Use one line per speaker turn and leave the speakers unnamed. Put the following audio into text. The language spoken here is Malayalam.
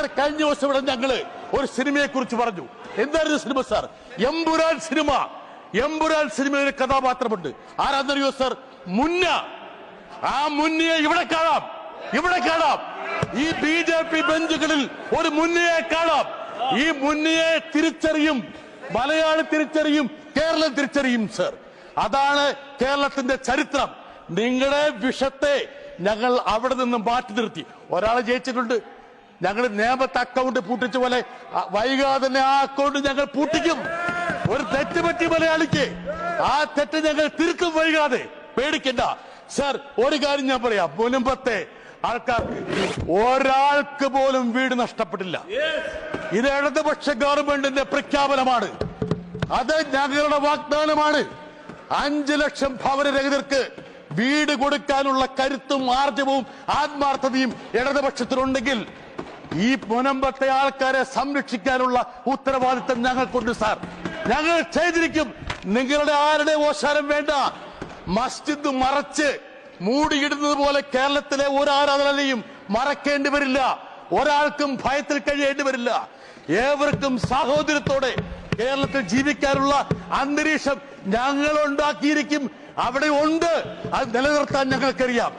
സാർ കഴിഞ്ഞ ദിവസം ഇവിടെ ഞങ്ങൾ ഒരു സിനിമയെ കുറിച്ച് പറഞ്ഞു. എന്തായിരുന്നു സിനിമ സാർ? എമ്പുരാൻ സിനിമ. എമ്പുരാൻ സിനിമയിലെ കഥാപാത്രമുണ്ട്. ആരാന്നറിയോ സാർ? മുന്ന. ആ മുന്നയെ ഇവിടെ കാണാം. ഇവിടെ കാണാം. ഈ ബി ജെ പി ബെഞ്ചുകളിൽ ഒരു മുന്നയെ കാണാം. ഈ മുന്നയെ തിരിച്ചറിയും. മലയാളി തിരിച്ചറിയും. കേരളം തിരിച്ചറിയും സർ. അതാണ് കേരളത്തിന്റെ ചരിത്രം. നിങ്ങളുടെ വിഷത്തെ ഞങ്ങൾ അവിടെ നിന്ന് മാറ്റി നിർത്തി. ഒരാൾ ജയിച്ചിട്ടുണ്ട്. ഞങ്ങൾ നിയമത്തെ അക്കൗണ്ട് പൂട്ടിച്ച പോലെ വൈകാതെ തന്നെ ആ അക്കൗണ്ട് ഞങ്ങൾ പൂട്ടിക്കും. ഒരു തെറ്റ് പറ്റി മലയാളിക്ക്. ആ തെറ്റ് ഞങ്ങൾ തിരുത്തും വൈകാതെ. പേടിക്കണ്ട. സർ ഒരു കാര്യം ഞാൻ പറയാം. മുൻപത്തെ ആൾക്കാർക്ക് ഒരാൾക്ക് പോലും വീട് നഷ്ടപ്പെട്ടില്ല. ഇത് ഇടതുപക്ഷ ഗവൺമെന്റിന്റെ പ്രഖ്യാപനമാണ്. അത് ഞങ്ങളുടെ വാഗ്ദാനമാണ്. അഞ്ചു ലക്ഷം ഭവനരഹിതർക്ക് വീട് കൊടുക്കാനുള്ള കരുത്തും ആർജവും ആത്മാർത്ഥതയും ഇടതുപക്ഷത്തിനുണ്ടെങ്കിൽ ഈ മുനമ്പത്തെ ആൾക്കാരെ സംരക്ഷിക്കാനുള്ള ഉത്തരവാദിത്തം ഞങ്ങൾക്കുണ്ട് സാർ. ഞങ്ങൾ ചെയ്തിരിക്കും. നിങ്ങളുടെ ആരുടെ ഓശാരം വേണ്ട. മസ്ജിദ് മറച്ച് മൂടിയിടുന്നത് പോലെ കേരളത്തിലെ ഒരു മറക്കേണ്ടി വരില്ല. ഒരാൾക്കും ഭയത്തിൽ കഴിയേണ്ടി വരില്ല. ഏവർക്കും സാഹോദര്യത്തോടെ കേരളത്തിൽ ജീവിക്കാനുള്ള അന്തരീക്ഷം ഞങ്ങൾ ഉണ്ടാക്കിയിരിക്കും അവിടെ ഉണ്ട്. അത് നിലനിർത്താൻ ഞങ്ങൾക്കറിയാം.